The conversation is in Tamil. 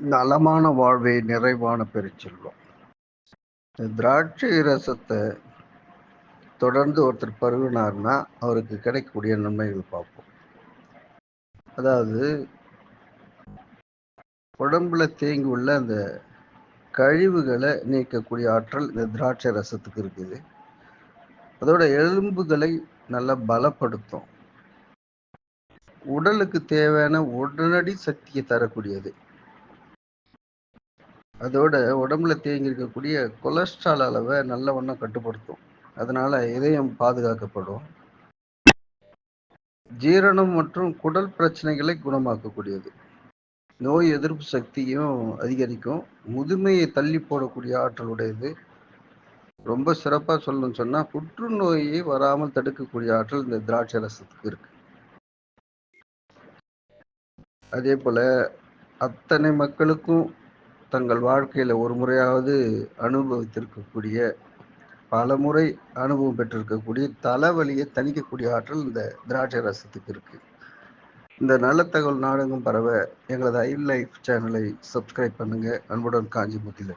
நலமான வாழ்வை நிறைவான பெருச்செல்வம். இந்த திராட்சை ரசத்தை தொடர்ந்து ஒருத்தர் பருகினார்னா அவருக்கு கிடைக்கக்கூடிய நன்மைகள் பார்ப்போம். அதாவது உடம்புல தேங்கி உள்ள அந்த கழிவுகளை நீக்கக்கூடிய ஆற்றல் இந்த திராட்சை ரசத்துக்கு இருக்குது. அதோட எலும்புகளை நல்லா பலப்படுத்தும். உடலுக்கு தேவையான உடனடி சக்தியை தரக்கூடியது. அதோட உடம்புல தேங்கி இருக்கக்கூடிய கொலஸ்ட்ரால் அளவை நல்ல வண்ணம் கட்டுப்படுத்தும். அதனால இதயம் பாதுகாக்கப்படும். ஜீரணம் மற்றும் குடல் பிரச்சனைகளை குணமாக்கக்கூடியது. நோய் எதிர்ப்பு சக்தியும் அதிகரிக்கும். முதுமையை தள்ளி போடக்கூடிய ஆற்றல் உடையது. ரொம்ப சிறப்பாக சொல்லணும்னு சொன்னால் புற்றுநோயை வராமல் தடுக்கக்கூடிய ஆற்றல் இந்த திராட்சை ரசத்துக்கு இருக்கு. அதே போல அத்தனை மக்களுக்கும் தங்கள் வாழ்க்கையில் ஒரு முறையாவது அனுபவித்திருக்கக்கூடிய பல முறை அனுபவம் பெற்றிருக்கக்கூடிய தலைவலியை தணிக்கக்கூடிய ஆற்றல் இந்த திராட்சை ரசத்துக்கு இருக்குது இந்த நல்ல தகவல் நாடகம் பரவ எங்களது ஐ லைஃப் சேனலை சப்ஸ்கிரைப் பண்ணுங்கள் அன்புடன் காஞ்சிமுத்தில